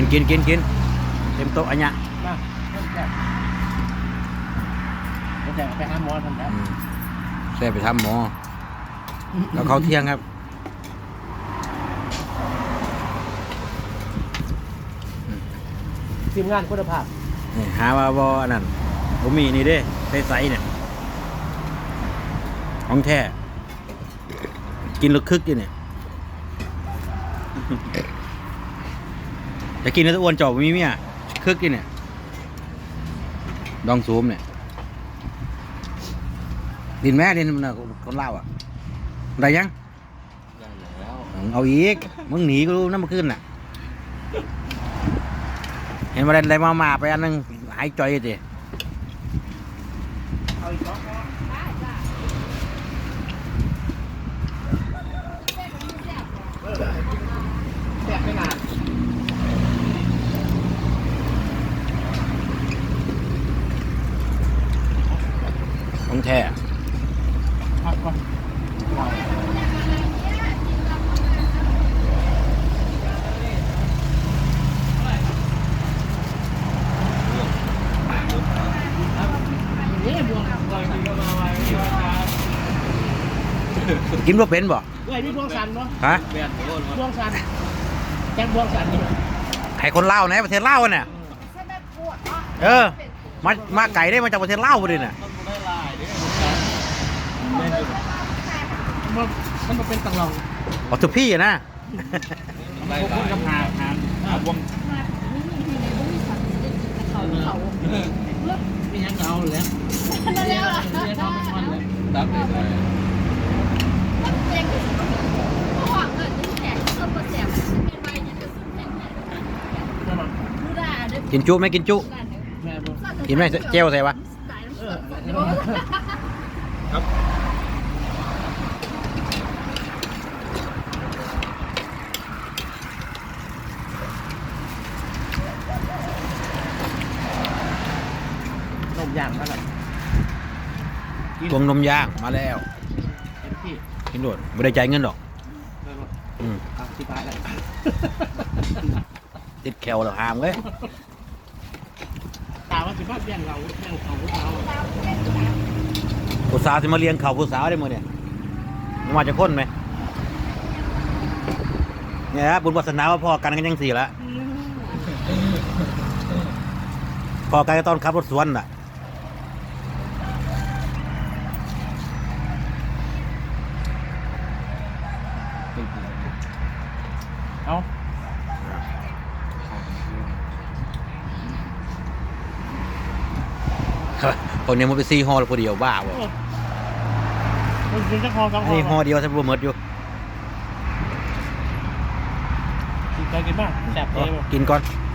กินกินกินกินเต็มโต๊ะอันเนี้ยมาเริ่มแซ่บเดี๋ยวแซ่บไปหาหมอทันแล้วอืมแซ่บไปทำหมอ แล้วเขาวเที่ยงครับทีมงานคุณภาพนี่หาว่าบอนั่นผมมีนี่เด้ใสๆเนี่ยของแท้ กินลึกคึกอยู่เนี่ย จะกินแล้วจะอ้วนจอบมีเมียคึกอยู่เนี่ยดองซูมเนี่ยดินแม่ดินมันน่ะคนเล่าวอะได้ยังได้แล้วเอาอีกมึงหนีก็รู้น้ำมันขึ้นน่ะ เห็นมาได้มามาไปอันนึงหายจ่อยดิเอาอีกสองแซ่บไม่นาน ของ แท้พักก่อนนี่บวงก่อนกินก็มาไว้ที่ว่าครับกินว่าเป็นบ่เว้ยนี่บวงสันเนาะฮะแบนโอ้ยบวงสันแกงบวงสันนี่ใครคนเล่าวไหนประเทศเล่าวเนี่ยเออมามาไก่ได้มาจากประเทศเล่าวเลยน่ะมันได้ลายเนี่ย มันมันมันเป็นตังลองออตุพี่อะนะพวกคุณกับหาหาหาบวงมียังเอาเลยเรียนเอาไม่มันเลยตับเลยกินจุไหมกินจุแม่บอกกินไหมเจลใส่ปะเออน มย่างเท่าไหร่พวงนมย่างมาแล้วเต็มที่กินโดดไม่ได้จ่ายเงินหรอกเลยว่าอืมเอาที่พายแล้วติดแคลเราหามเลยตาว่าสิบ้าเบี้ยงเราเบี้ยงเขาเราผู้สาวที่มาเลี้ยงเขาผู้สาวได้หมดเนี่ยมันมาจากคนไหมเนี่ยฮะบุญวาสนาว่าพอกันกันยังสี่ละพอกันก็ตอนขับรถสวนน่ะ เอาคนนี้มันไปซีฮอลคนเดียวบ้าบ่มันกินจะคอสองอันนี้ฮอเดียวจะบ่หมดอยู่กินไปกินบ้างแสบเทเอาบ่กินก่อนเ